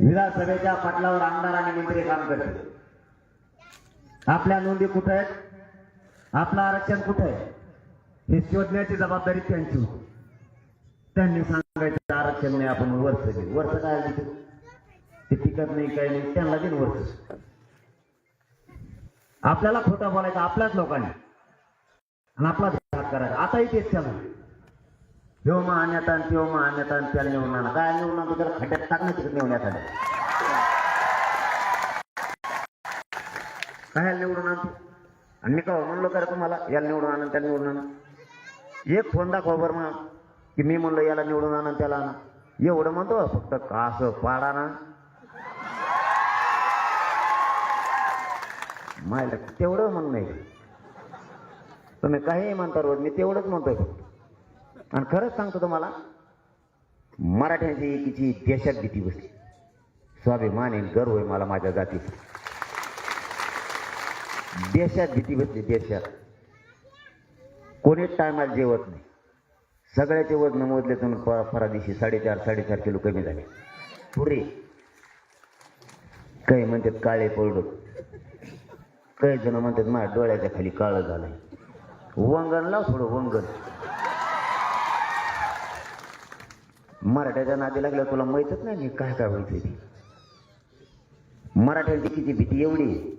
विधानसभेच्या पटलावर आमदार आणि मंत्री काम करते आपल्या नोंदी कुठे आहेत? आपलं आरक्षण कुठे आहे? हे शोधण्याची जबाबदारी त्यांची त्यांनी सांगायचं आरक्षण नाही आपण वर्ष घेऊ. वर्ष काय ते? टिकत नाही काही नाही त्यांना देईन वर्ष आपल्याला खोटं बोलायचा आपल्याच लोकांनी. आणि आपला हात करायचा. आताही तेच चालू ह्यो मान्यता आणि त्यो मान्यता आणि त्याला निवडून आणा. काय निवडून आणतो त्याला? खड्ड्यात टाकणं तिकडे आलं काय निवडून आणतो? आणि मी का म्हणलो का तुम्हाला? याला निवडून आणा त्याला निवडून आणा. एक फोन दाखवा बरं मग. की मी म्हणलो याला निवडून आणा त्याला आणा. एवढं म्हणतो फक्त का असं पाडा ना. मायला तेवढं म्हणणं नाही तुम्ही काही म्हणता रोज मी तेवढंच म्हणतोय फक्त. आणि खरंच सांगतो तुम्हाला मराठ्यांची एकीची देशात भीती बसली स्वाभिमान आहे गर्व आहे मला माझ्या जातीचा. देशात भीती बसली देशात. कोणीच टायमाला जेवत नाही. सगळ्याचे वजन मोजले तुम्ही फरादिशी साडेचार साडेचार किलो कमी झाले. पुरे. काही म्हणतात काळे पडलो. काही जण म्हणतात माझ्या डोळ्याच्या खाली काळं झालंय. वंगण लाव थोडं वंगण. मराठ्याच्या नादी लागल्या तुला माहितच नाही मी काय काय व्हायचं ते. मराठ्यांची किती भीती एवढी?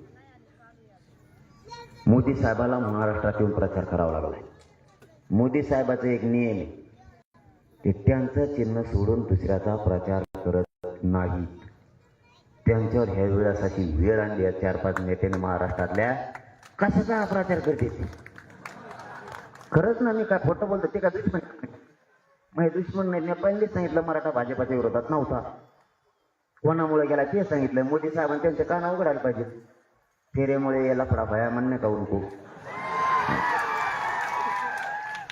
मोदी साहेबाला महाराष्ट्रात येऊन प्रचार करावा लागलाय. मोदी साहेबाचं एक नियम आहे. ते त्यांचं चिन्ह सोडून दुसऱ्याचा प्रचार करत नाहीत. त्यांच्यावर ह्या वेळासाठी वेळ आणली आहे चार पाच नेत्याने महाराष्ट्रातल्या कशाचा प्रचार करते ते? खरंच ना मी काय खोटं बोलतो ते का दुश्मन माझे दुश्मन नाही पहिलेच सांगितलं मराठा भाजपाच्या विरोधात नव्हता. कोणामुळे गेला ते सांगितलं. मोदी साहेबांनी त्यांचे कान उघडायला पाहिजे. फेरेमुळे याला फडा भया म्हणणे का उनको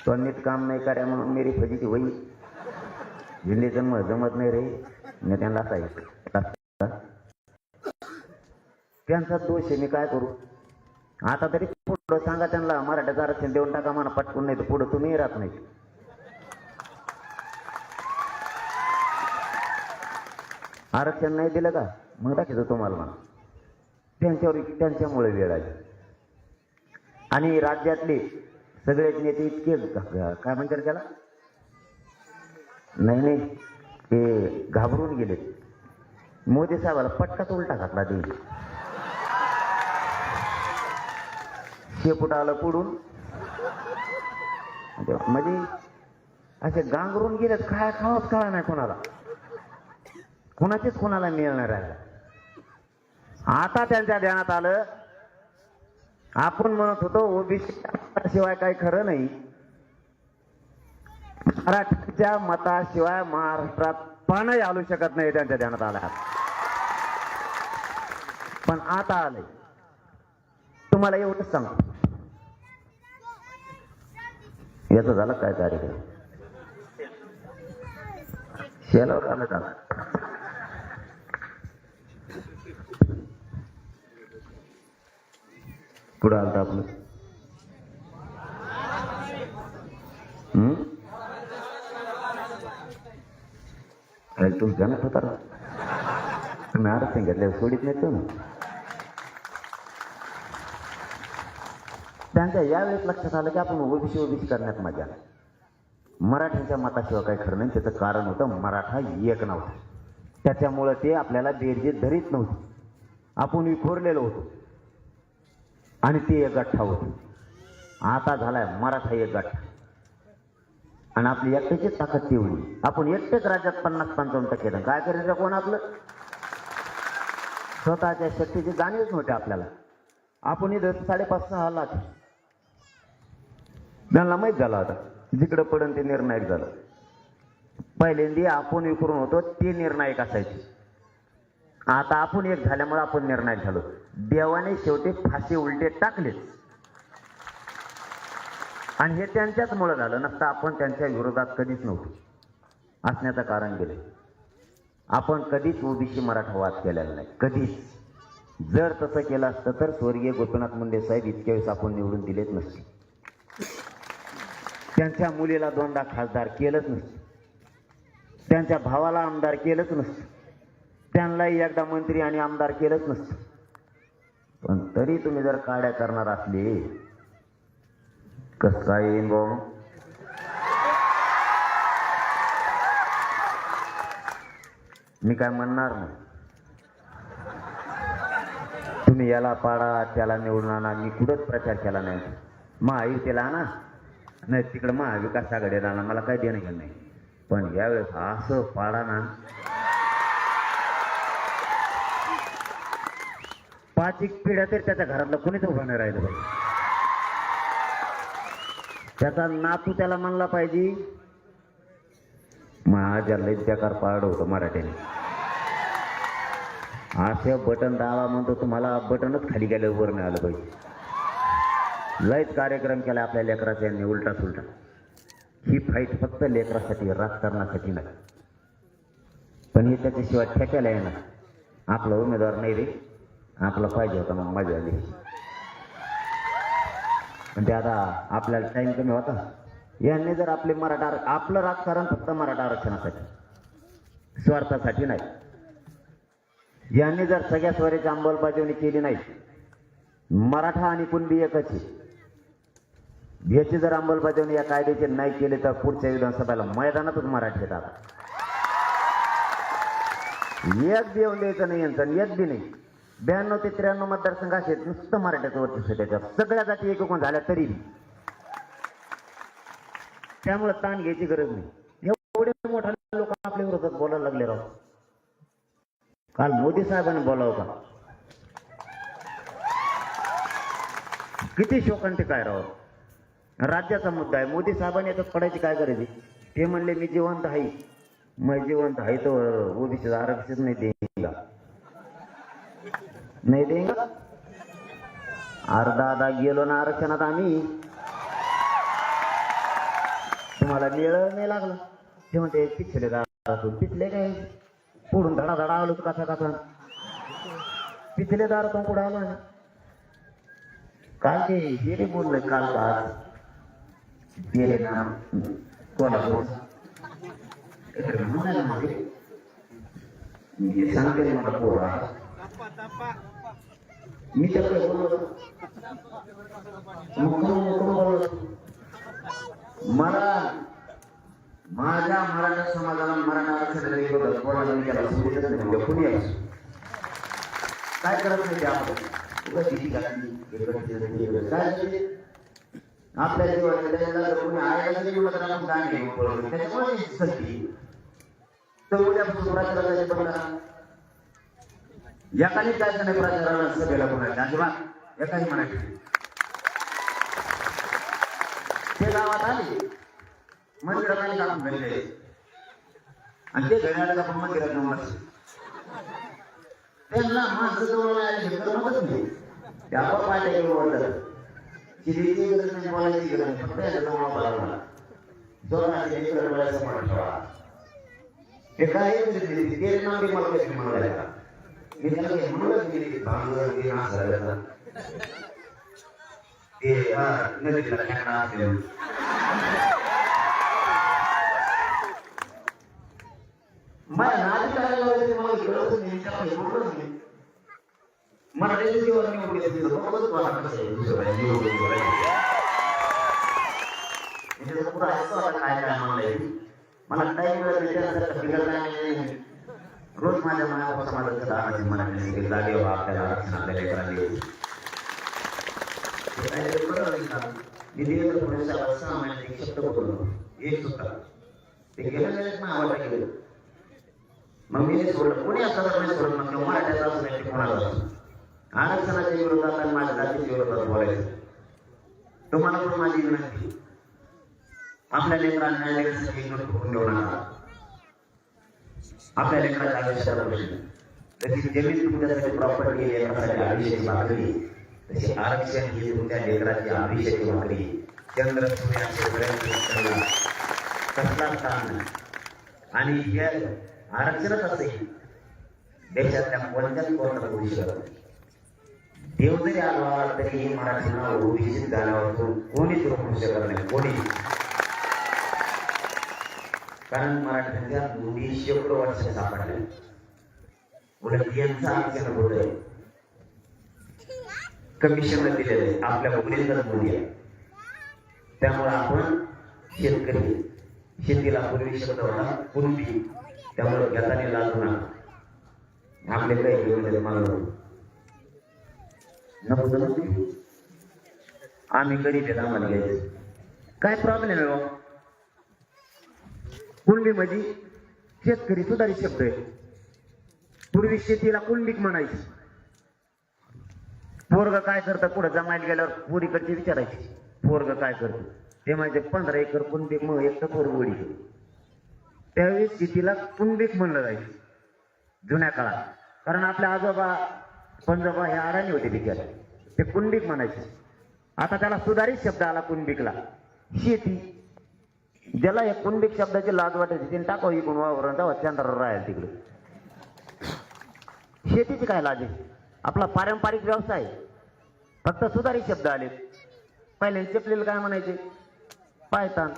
तो नीट काम नाही कार्या म्हणून मेरी फजीची वही हिंदी जन्म जमत नाही रे. मी त्यांना सांगितलं त्यांचा दोष आहे मी काय करू? आता तरी पुढं सांगा त्यांना मराठ्याचं आरक्षण देऊन टाका मला पटकून नाही तर पुढं तुम्ही राहत नाही आरक्षण नाही दिलं का? मग दाखवतो तुम्हाला म्हणा त्यांच्यावर त्यांच्यामुळे वेळ आली. आणि राज्यातले सगळेच नेते इतके काय म्हणतात त्याला? नाही नाही. ते घाबरून गेले. मोदी साहेबाला पटकाच उलटा घातला ते शेपूट आलं पुढून. म्हणजे असे गांगरून गेलेत. काय खावत कळा नाही कोणाला? कुणाचीच कुणाला मिळणार आहे आता त्यांच्या ध्यानात आलं. आपण म्हणत होतो ओबीसी शिवाय काही खरं नाही. मराठीच्या मताशिवाय महाराष्ट्रात पानही आलू शकत नाही त्यांच्या ध्यानात आल्या पण आता आलंय. तुम्हाला एवढंच सांग याचं झालं काय कार्यक्रम? शेलावर आलं झालं पुढं आलं आपलं. अरे तू गणत होता ना तुम्ही आरक्षण घेतल्यावर सोडित नाही तो ना त्यांच्या यावेळेस लक्षात आलं की आपण ओबीसी ओबीसी करण्यात मजा मराठ्यांच्या मताशिवाय काही खरं नाही. त्याचं कारण होतं मराठा एक नव्हता. त्याच्यामुळं ते आपल्याला बेरजेत धरीत नव्हते. आपण विखोरलेलो होतो. आणि ते एक गठ्ठा होती. आता झालाय मराठा एक गठ्ठा आणि आपली एकट्याची ताकद तेवढी आपण एकटेच राज्यात पन्नास पंचावन्न टक्के येतं. काय करायचं कोण आपलं? स्वतःच्या शक्तीची जाणीवच नव्हती आपल्याला. आपण इथं साडेपाच सहा लाख. त्यांना माहीत झाला होता जिकडं पडन ते निर्णायक झालं. पहिल्यांदा आपण विकरून होतो ते निर्णायक असायचे. आता आपण एक झाल्यामुळे आपण निर्णायक झालो. देवाने शेवटी फाशी उलटे टाकलेच आणि हे त्यांच्याच मुळे झालं. नसतं आपण त्यांच्या विरोधात कधीच नव्हतो. असण्याचं कारण गेले. आपण कधीच ओबीसी मराठा वाद केलेला नाही. कधीच. जर तसं केलं असतं तर स्वर्गीय गोपीनाथ मुंडे साहेब इतक्या वेळेस आपण निवडून दिलेच नसते. त्यांच्या मुलीला दोनदा खासदार केलंच नसतं. त्यांच्या भावाला आमदार केलंच नसतं. त्यांनाही एकदा मंत्री आणि आमदार केलंच नसतं. पण तरी तुम्ही जर काड्या करणार असले कस काय येईन भाऊ? मी काय म्हणणार नाही. तुम्ही याला पाडा त्याला निवडून आणा. मी कुठंच प्रचार केला नाही. महायुतीला आणा नाही तिकडं महाविकास आघाडीला आणा. मला काही देणं घेणं नाही. पण यावेळेस असं पाडा ना पाच एक पिढ्या तरी त्याच्या घरातलं कोणीच उभं नाही राहिलं पाहिजे त्याचा नातू त्याला म्हणला पाहिजे. माझ्या लय बेकार पारड होतं मराठीने असं बटन दावा म्हणतो तुम्हाला बटनच खाली गेलं वर नाही आलं पाहिजे लयच कार्यक्रम केला आपल्या लेकराचा यांनी उलटा सुलटा ही फाईट फक्त लेकरासाठी राजकारणासाठी नाही. पण हे त्याच्याशिवाय ठेकायला येणार. आपला उमेदवार नाही रे. आपला पाहिजे होता मग मजा आली पण ते आता आपल्याला टाइम कमी होता. यांनी जर आपले मराठा आर- आपलं राजकारण फक्त मराठा आरक्षणासाठी स्वार्थासाठी नाही. यांनी जर सगळ्या स्वराची अंमलबजावणी केली नाही मराठा आणि कुणबी एकच आहे. याची जर अंमलबजावणी या कायद्याची नाही केली तर पुढच्या विधानसभेला मैदानातच मराठी येतात. एक देव द्यायचं नाही यांचं एक बी नाही. ब्याण्णव ते त्र्याण्णव मतदारसंघ असे नुसतं मराठ्याचं वर्चस्व त्याच्यात. सगळ्या जाती एकूण झाल्या तरी त्यामुळे ताण घ्यायची गरज नाही. एवढे मोठा लोक आपल्या विरोधात बोलायला लागले राव. काल मोदी साहेबांनी बोलावं का? किती शोकांती काय राव? राज्याचा मुद्दा आहे. मोदी साहेबांनी याच्यात पडायची काय गरज आहे? ते म्हणले मी जिवंत आहे. मग जिवंत आहे तर ओबीसी आरक्षण नाही देईल. नाही देईन अर्धा अर्धा गेलो ना आरक्षणात आम्ही. तुम्हाला निळ नाही लागला? ते म्हणते पिछले दारातून. पिछले काय? पुढून धडा धडा आलो तू कसा कसा? पिछले दारातून पुढे आलो ना. काल ते? हे रे बोललोय काल का? आज गेले ना. कोल्हापूर काहीतरी सांगते मला पोरा. मी त्याकडे मला माझ्या मराठा समाजाला मराठा आरक्षणाला विरोधात कोणाला मी त्याला सांगितलंच नाही म्हणजे कुणी असो काय करत नाही ते आपण काय आपल्या जीवाला त्याला कोणी जरी तर आपण काय नाही त्याच्यामुळे तर एकाने जायचं नाही प्रचाराला सभेला कोणाच्या अजिबात. एकाने म्हणायचं ते गावात आले. मंदिरात आले आपण घडले आणि ते घड्याला आपण मंदिरात जाऊन त्यांना माणसं जवळ आले करमतच नाही ते आपण पाहिजे गेलो वाटत चिडीची गरज नाही बोलायची गरज नाही फक्त याच्या जवळ बोलावं मला जोराने त्यांनी ठेवा ते काय आहे ते ते- नाव मला कशी म्हणायला मी त्याला काही म्हणलंच नाही ते भांगर ते नाश झालेलं. ते हा, नदीला खेळणं असेल. माझ्या नादी करायला लावायचे मला कळतच नाही त्याला काही बोललंच नाही मला त्याच्या जीवाला मी उभी असते, बघतच मला कसं आहे, दुसरं काय, मी उभी बोलायचं. म्हणजे त्याचं पुढं ऐकतो आता काय काय म्हणलंय. मला टाईम मिळत नाही त्यानंतर फिरत नाही रोज माझ्या मनावर समाजाचं दाराची मनाने ते जागे व्हा आपल्याला आरक्षण आपल्या लेकराला देऊ. हे काहीतरी बरं नाही का? मी देवेंद्र फडणवीस सहा महिन्यात एक शब्द बोललो एक सुद्धा ते गेलं नाही ना आवाज केलं मग मी ते सोडलं कोणी असं तर नाही सोडलं मग किंवा मराठ्याचा असं नाही ते कोणाला असं. आरक्षणाच्या विरोधात आणि माझ्या जातीच्या विरोधात बोलायचं तुम्हाला पण माझी विनंती आपल्या लेकरांना न्याय देण्यासाठी एकमत करून घेऊ नका आपल्या लेखनाच्या आयुष्याला प्रश्न जशी जमीन तुमच्यासाठी प्रॉपर्टी लेखनासाठी अभिषेक भाकरी तशी आरक्षण ही तुमच्या लेखनाची अभिषेक भाकरी चंद्र सूर्याचे कसला स्थान आणि हे आरक्षणच असेल. देशातल्या कोणत्याच कोणाला होऊ शकत देव जरी आला तरी मराठी नाव ओबीसीत गाण्यावर कोणीच रोखू शकत नाही. कोणी? कारण मराठ्यांच्या दोन्ही शेकडो वर्ष सापडले. उलट यांचा आरक्षण होत कमिशन दिलेलं आहे. आपल्या मुलींचाच मुली आहे त्यामुळे आपण शेतकरी शेतीला पूर्वी शब्द होता पूर्वी. त्यामुळे घेताना लागू नका. आपले काही घेऊन दिले मला आम्ही कधी देत आम्हाला काय प्रॉब्लेम आहे कुंडली कुणबी म्हणजे शेतकरी सुधारित शब्द आहे. पूर्वी शेतीला कुणबीक म्हणायची. पोरग काय करतात पुढे जमायला गेल्यावर पोरीकडचे विचारायची. पोरग काय करतं? ते म्हणजे पंधरा एकर कुणबीक मग एक तर पोरग त्यावेळी शेतीला कुणबीक म्हणलं जायचं. जुन्या काळात. कारण आपल्या आजोबा पंजोबा हे अडाणी होते बिचारे. ते कुणबीक म्हणायचे. आता त्याला सुधारित शब्द आला कुंडीकला शेती ज्याला या कुणबीक शब्दाची लाज वाटायची त्याने टाकावं इकडून वावरून जावं चंद्रावर राहील तिकडे. शेतीची काय लाज आहे? आपला पारंपरिक व्यवसाय फक्त सुधारित शब्द आले पहिले चपलीला काय म्हणायचे? पायतान.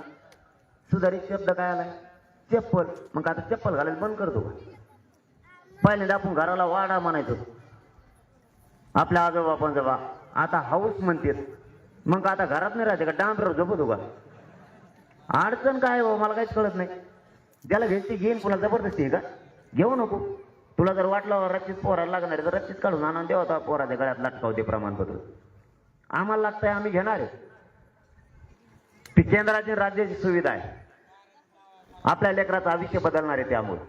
सुधारित शब्द काय आलाय? चप्पल. मग आता चप्पल घालायला बंद करतो का? पहिल्यांदा आपण घराला वाडा म्हणायचो. आपल्या आजोबा पण जबा आता हाऊस म्हणतात. मग आता घरात नाही राहते का? डांबरावर झोपतो का? अडचण काय आहे भाऊ? मला काहीच कळत नाही. ज्याला घ्यायची घेईन पुन्हा जबरदस्ती आहे का? घेऊ नको. तुला जर वाटलं रच्चीत पोराला लागणार आहे तर रच्चीत काढून आणून देवा आता पोराच्या गळ्यात लटकाव ते प्रमाणपत्र. आम्हाला लागतंय आम्ही घेणार आहे. ती केंद्राची राज्याची सुविधा आहे. आपल्या लेकराचं आयुष्य बदलणार आहे त्यामुळे.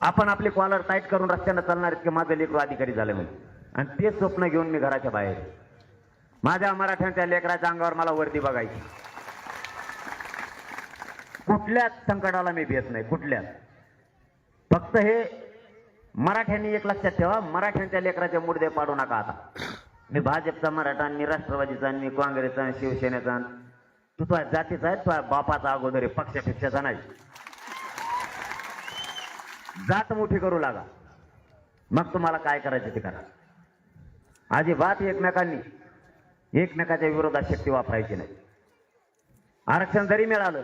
आपण आपले कॉलर टाईट करून रस्त्यानं चालणार आहेत की माझं लेकरू अधिकारी झालं म्हणून. आणि तेच स्वप्न घेऊन मी घराच्या बाहेर आहे. माझ्या मराठ्यांच्या लेकराच्या अंगावर मला वरती बघायची. कुठल्याच संकटाला मी भेट नाही कुठल्याच. फक्त हे मराठ्यांनी एक लक्षात ठेवा मराठ्यांच्या लेकराचे मुडदे पाडू नका आता. मी भाजपचा मराठा मी राष्ट्रवादीचा आणि मी काँग्रेसचा शिवसेनेचा तू तुझ्या जातीचा आहे तुझ्या बापाचा अगोदर पक्षापेक्षाचा नाही. जात मोठी करू लागा. मग तुम्हाला काय करायचं ते करा. अजिबात एकमेकांनी एकमेकाच्या विरोधात शक्ती वापरायची नाही. आरक्षण जरी मिळालं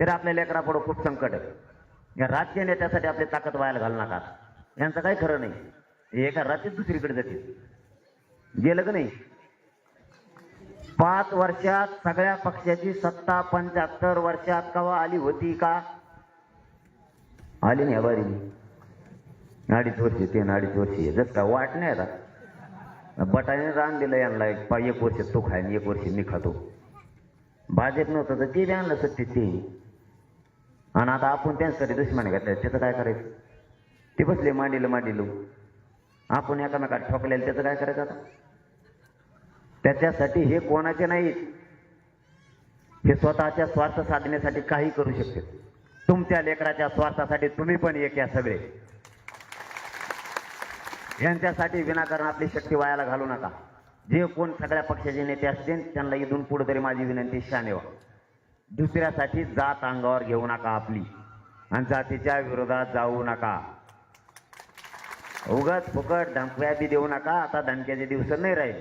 तरी आपल्या लेकरापुढं खूप संकट आहे. या राजकीय नेत्यासाठी आपली ताकद व्हायला घाल नका. यांचं काही खरं नाही. एका राज्यात दुसरीकडे जातील. गेलं का नाही? पाच वर्षात सगळ्या पक्षाची सत्ता पंच्याहत्तर वर्षात कवा आली होती का? आली नाही बारी अडीच वर्षी तीन अडीच वर्षी. जस का वाट नाही आता बटाने रान दिलं यांना एक पाय एक वर्ष तो खाय एक वर्ष मी खातो. भाजप नव्हतं तर ते बी आणलं सत्य ते. आणि आता आपण त्यांच्यासाठी दुश्मन घातल्या त्याचं काय करायचं? ते बसले मांडीलं मांडीलं. आपण एकामेकात ठोकलेलं त्याचं काय करायचं आता? त्याच्यासाठी हे कोणाचे नाहीत. हे स्वतःच्या स्वार्थ साधण्यासाठी काही करू शकते तुमच्या लेकराच्या स्वार्थासाठी तुम्ही पण एक या सगळे. यांच्यासाठी विनाकारण आपली शक्ती वायाला घालू नका. जे कोण सगळ्या पक्षाचे नेते असतील त्यांना इथून पुढे तरी माझी विनंती शाने दुसऱ्यासाठी जात अंगावर घेऊ नका आपली. आणि जातीच्या विरोधात जाऊ नका. उगाच फुकट धमक्या बी देऊ नका आता धमक्याचे दिवस नाही राहील.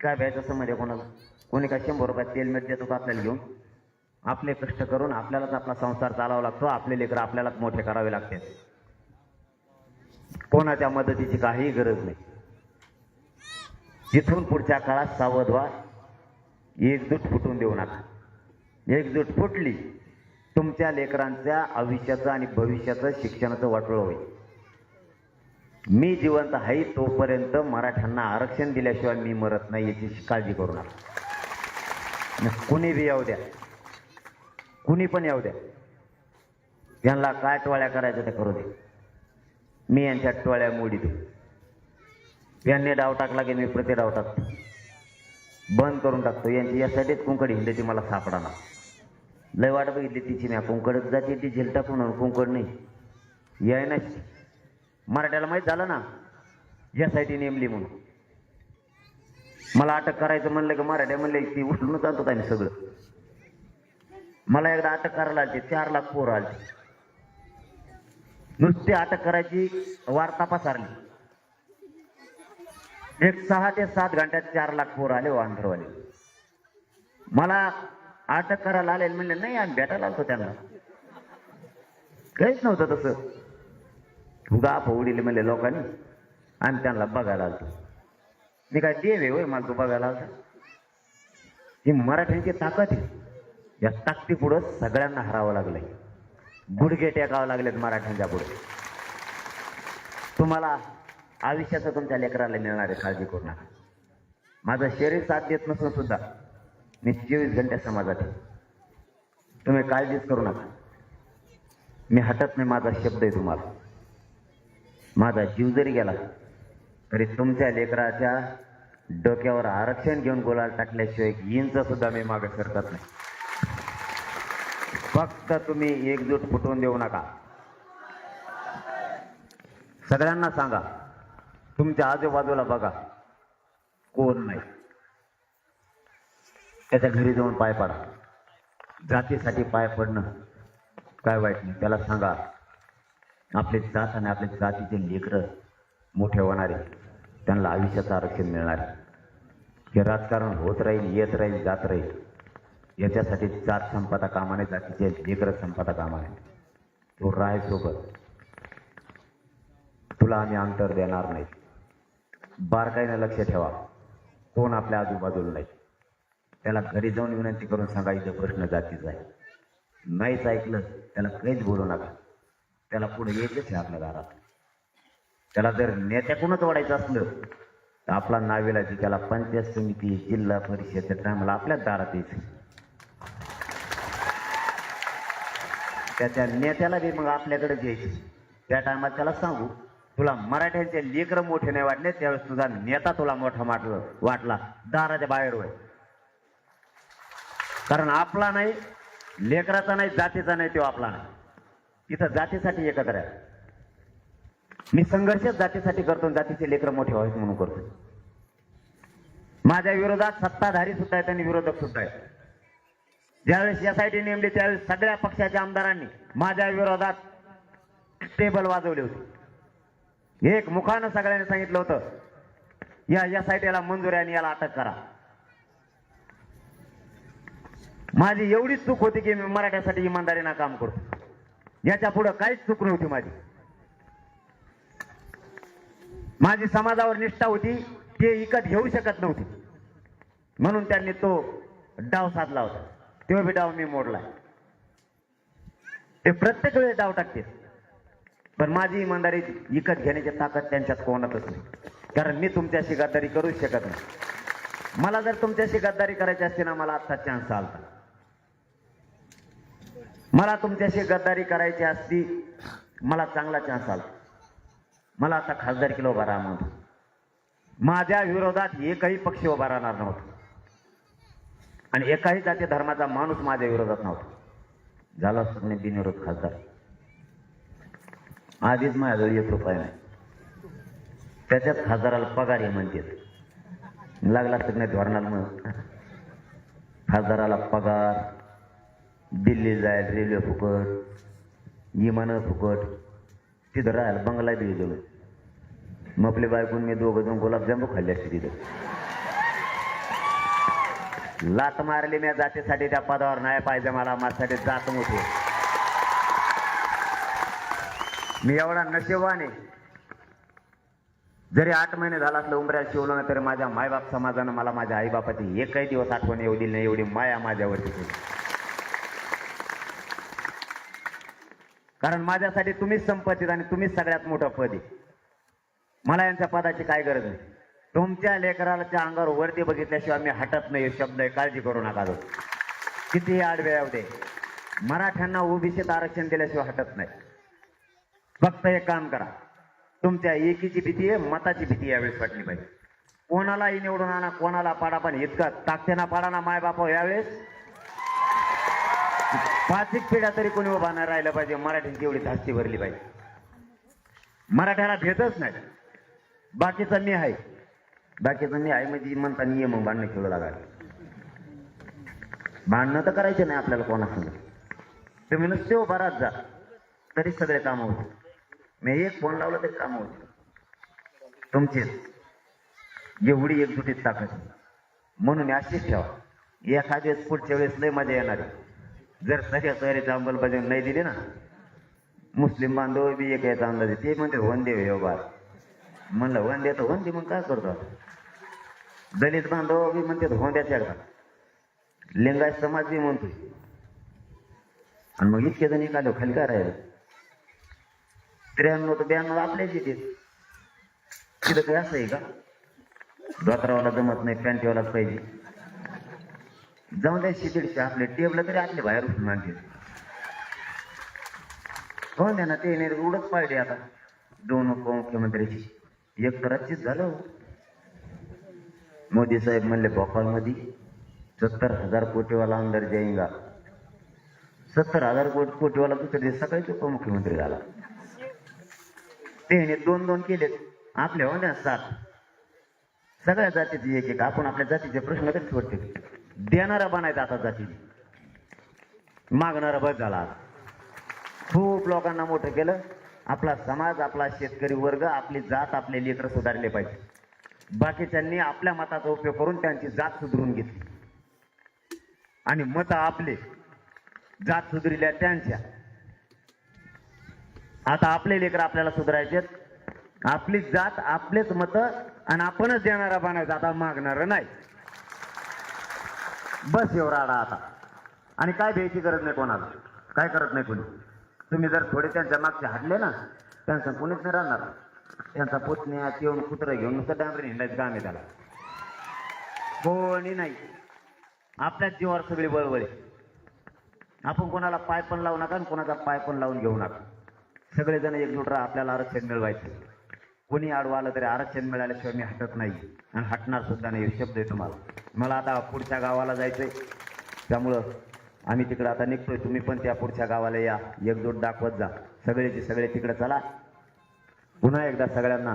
काय भ्यायचं समज आहे कोणाला? कोणी का शंभर रुपयात तेल देतो का आपल्याला घेऊन? आपले कष्ट करून आपल्यालाच आपला संसार चालावा लागतो आपले लेकर आपल्यालाच मोठे करावे लागते. कोणाच्या मदतीची काहीही गरज नाही. जिथून पुढच्या काळात सावध व्हा एकजूट फुटून देऊ नका. एकजूट फुटली तुमच्या लेकरांच्या आयुष्याचं आणि भविष्याचं शिक्षणाचं वाटोळ होईल. मी जिवंत आहे तोपर्यंत मराठ्यांना आरक्षण दिल्याशिवाय मी मरत नाही याची काळजी करू नका. कुणी बी येऊ द्या. कुणी पण येऊ द्या. त्यांना काय टोळ्या करायच्या ते करू दे. मी यांच्या टोळ्या मोडीतो. यांनी डाव टाकला की मी प्रति डाव टाकतो. बंद करून टाकतो. यांची यासाठीच कुंकड हिंडायची मला सापडाना. लय वाट बघितली तिची मी. कुंकडच जाते ती झेल टाकून कुंकड नाही. याय नाही मराठ्याला माहीत झालं ना? यासाठी नेमली म्हणून. मला अटक करायचं म्हणलं की मराठ्या म्हणले ती उचलूनच आणतो त्याने सगळं. मला एकदा अटक करायला आलते चार लाख पोरं आलते. नुसती अटक करायची वार्ता पसरली. एक सहा ते सात घंट्यात चार लाख पोर आले हो वांधरवाले मला अटक करायला आले म्हणले नाही आम्ही भेटायला आलतो त्यांना. काहीच नव्हतं तसं. उगा फोडील म्हणले लोकांनी आणि त्यांना बघायला आलतो. मी काय देव आहे होय मला तू बघायला आलता? ही मराठ्यांची ताकद आहे. या ताकदी पुढं सगळ्यांना हरावं लागलंय. गुडघे टेकावं लागलेत मराठ्यांच्या पुढे. तुम्हाला आयुष्याचं तुमच्या लेकराला मिळणार आहे काळजी करू नका. माझं शरीर साथ देत नसून सुद्धा मी चोवीस घंटे समाजात आहे. तुम्ही काळजीच करू नका. मी हटत नाही माझा शब्द आहे तुम्हाला. माझा जीव जरी गेला तरी तुमच्या लेकराच्या डोक्यावर आरक्षण घेऊन गोलाल टाकल्याशिवाय इंच सुद्धा मी मागे सरकत नाही. फक्त तुम्ही एकजूट फुटवून देऊ नका. सगळ्यांना सांगा तुमच्या आजूबाजूला बघा कोण नाही. त्याच्या घरी जाऊन पाय पडा. जातीसाठी पाय पडणं काय वाईट नाही. त्याला सांगा आपले जात आणि आपल्या जातीचे लेकरं मोठे होणारे त्यांना आयुष्याचं आरक्षण मिळणार आहे. हे राजकारण होत राहील येत राहील जात राहील. याच्यासाठी चार संपदा कामाने जातीचे लेकरं संपदा कामाने. तो राय सोबत तुला आम्ही अंतर देणार नाही. बारकाईने लक्ष ठेवा. कोण आपल्या आजूबाजूला नाही. त्याला घरी जाऊन विनंती करून सांगा इथं प्रश्न जातीचा आहे. नाहीच ऐकलं त्याला काहीच बोलू नका. त्याला पुढे यायचंच आहे आपल्या दारात. त्याला जर नेत्याकडूनच वाढायचं असलं तर आपला नावेला जी त्याला पंचायत समिती जिल्हा परिषद त्या टायमाला आपल्याच दारात यायचं. त्याच्या नेत्याला बी मग आपल्याकडे घ्यायची. त्या टायमात त्याला सांगू तुला मराठ्यांचे लेकरं मोठे नाही वाटले त्यावेळेस तुझा नेता तुला मोठा वाटलं वाटला. दाराच्या बाहेर होय कारण आपला नाही लेकराचा नाही जातीचा नाही तो आपला नाही. तिथं जातीसाठी एकत्र आहे. मी संघर्षच जातीसाठी करतो जातीचे लेकरं मोठे व्हावेत म्हणून करतो. माझ्या विरोधात सत्ताधारी सुद्धा आहेत आणि विरोधक सुद्धा आहेत. ज्यावेळेस एसआयटी नेमली त्यावेळेस सगळ्या पक्षाच्या आमदारांनी माझ्या विरोधात टेबल वाजवले होते. एक मुखानं सगळ्यांनी सांगितलं होतं या एसआयटीला मंजूर आणि याला अटक करा. माझी एवढीच चूक होती की मी मराठ्यासाठी इमानदारीनं काम करतो. याच्या पुढं काहीच चूक नव्हती माझी. माझी समाजावर निष्ठा होती ते इकत घेऊ शकत नव्हती. म्हणून त्यांनी तो डाव साधला होता. तो बी डाव मी मोडला. ते प्रत्येक वेळेस डाव टाकते. पण माझी इमानदारी विकत घेण्याची ताकद त्यांच्यात कोणतच नाही. कारण मी तुमच्याशी गद्दारी करूच शकत नाही. मला जर तुमच्याशी गद्दारी करायची असते ना मला आत्ता चान्स आलता. मला तुमच्याशी गद्दारी करायची असती मला चांगला चान्स आला मला आता खासदार किलो उभा राहा म्हणतो माझ्या विरोधात एकही पक्ष उभा राहणार नव्हता. आणि एकाही जाती धर्माचा माणूस माझ्या विरोधात नव्हता. झाला असतो मी बिनविरोध खासदार. आधीच माझ्याजवळ एक रुपये नाही. त्याच्यात खासदाराला पगार आहे म्हणतात लागला सगळ्या नाही धोरणाला मग. खासदाराला पगार दिल्ली जायला रेल्वे फुकट विमानं फुकट तिथं राहायला बंगला दिली गेलो. मग आपली बायकून मी दोघं जाऊन गुलाबजामू खाल्ले असते तिथं. लात मारली मी जातीसाठी त्या पदावर नाही पाहिजे मला माझ्यासाठी जात मोठी. मी एवढा नशिबाने जरी आठ महिने झाला असलं उमऱ्यात शिवलं ना तरी माझ्या मायबाप समाजानं मला माझ्या आईबापाची एकही दिवस आठवण येऊ दिली नाही एवढी माया माझ्यावरती केली. कारण माझ्यासाठी तुम्हीच संपत्तीत आणि तुम्हीच सगळ्यात मोठं पद आहे. मला यांच्या पदाची काय गरज नाही. तुमच्या लेकराच्या अंगावर वरती बघितल्याशिवाय मी हटत नाही शब्द आहे काळजी करू नका जो किती आडवे येऊ दे. मराठ्यांना ओबीसीत आरक्षण दिल्याशिवाय हटत नाही. फक्त एक काम करा. तुमच्या एकीची भीती आहे मताची भीती यावेळेस वाटली पाहिजे कोणालाही निवडून आणा कोणाला पाडा पण इतकं ताकतेना पाडा ना माय बापा हो यावेळेस. पाच एक पिढ्या तरी कोणी उभा नाही राहिलं पाहिजे मराठीची एवढी धास्ती भरली पाहिजे. मराठ्याला भेटच नाही. बाकीचं मी आहे. बाकीचं मी आई म्हणजे म्हणता ये मग भांडणं खेळू लागायला भांडणं तर करायचे नाही आपल्याला कोणासंग तुम्ही नुसते उभारात जा. तरी सगळे कामं होते मी एक फोन लावला तरी काम होते तुमचीच एवढी एकजुटीत ताकद. म्हणून अशीच ठेवा. एखाद्या वेळेस पुढच्या वेळेस लय मजा येणार आहे. जर सगळ्या तयारीची अंमलबजावणी नाही दिली ना मुस्लिम बांधव बी एक याचा अंदाज ते म्हणते वंदे हो, व्यवहार म्हणलं वंदे तर वंदे मग काय करतो? आता? दलित बांधव बी म्हणते होंद्याच्या एकदा लिंगायत समाज बी म्हणतोय. आणि मग इतके जण एखादं खाली काय राहिलं. त्र्याण्णव तर ब्याण्णव आपल्याच येते. तिथं काय असं आहे का? धोत्रावाला जमत नाही पॅन्टीवालाच पाहिजे. जाऊन द्या शिदीडचे आपले टेबल तरी आपले बाहेर उठून मागते हो द्या ना ते नाही उडत पाहिजे आता. दोन उपमुख्यमंत्र्याची. एक तर रच्चित झालं हो. मोदी साहेब म्हणले भोपाळमध्ये सत्तर हजार कोटीवाला आमदार जाईंगा. सत्तर हजार कोटी कोटीवाला दुसऱ्या दिवस सकाळीच उपमुख्यमंत्री झाला. त्याने दोन दोन केलेत. आपल्या होण्या सात. सगळ्या जातीचे एक एक आपण आपल्या जातीचे प्रश्न तरी सोडते देणारा बनायचा आता जाती. मागणारा बस झाला. खूप लोकांना मोठं केलं. आपला समाज आपला शेतकरी वर्ग आपली जात आपले लेकर सुधारले पाहिजे. बाकीच्यांनी आपल्या मताचा उपयोग करून त्यांची जात सुधरून घेतली. आणि मत आपले जात सुधरिल्या त्यांच्या. आता आपले लेकर आपल्याला सुधारायचे आपली जात आपलेच मत आणि आपणच देणारा बनायचं आता मागणार नाही. बस एवढा आडा आता. आणि काय द्यायची गरज नाही कोणाला? काय करत नाही कोणी? तुम्ही जर थोडे त्यांच्या मागचे हटले ना त्यांचं कोणीच नाही राहणार. त्यांचा पुतण्यात येऊन कुत्रं घेऊन नुसतं डांबरी हिंडायचं काम आहे त्याला. कोणी नाही. आपल्याच जीवावर सगळी बळबळी आपण कोणाला पाय पण लावू नका आणि कोणाचा पाय पण लावून घेऊ नका. सगळेजण एकजूट राहा आपल्याला आरक्षण मिळवायचं. कोणी आडवं आलं तरी आरक्षण मिळाल्याशिवाय मी हटत नाही. आणि हटणार सुद्धा नाही हे शब्द आहे तुम्हाला. मला आता पुढच्या गावाला जायचंय. त्यामुळं आम्ही तिकडं आता निघतोय. तुम्ही पण त्या पुढच्या गावाला या. एकजूट दाखवत जा. सगळेचे सगळे तिकडे चला. पुन्हा एकदा सगळ्यांना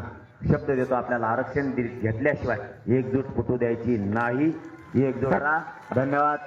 शब्द देतो आपल्याला आरक्षण घेतल्याशिवाय एकजूट फुटू द्यायची नाही. एकजूट धन्यवाद.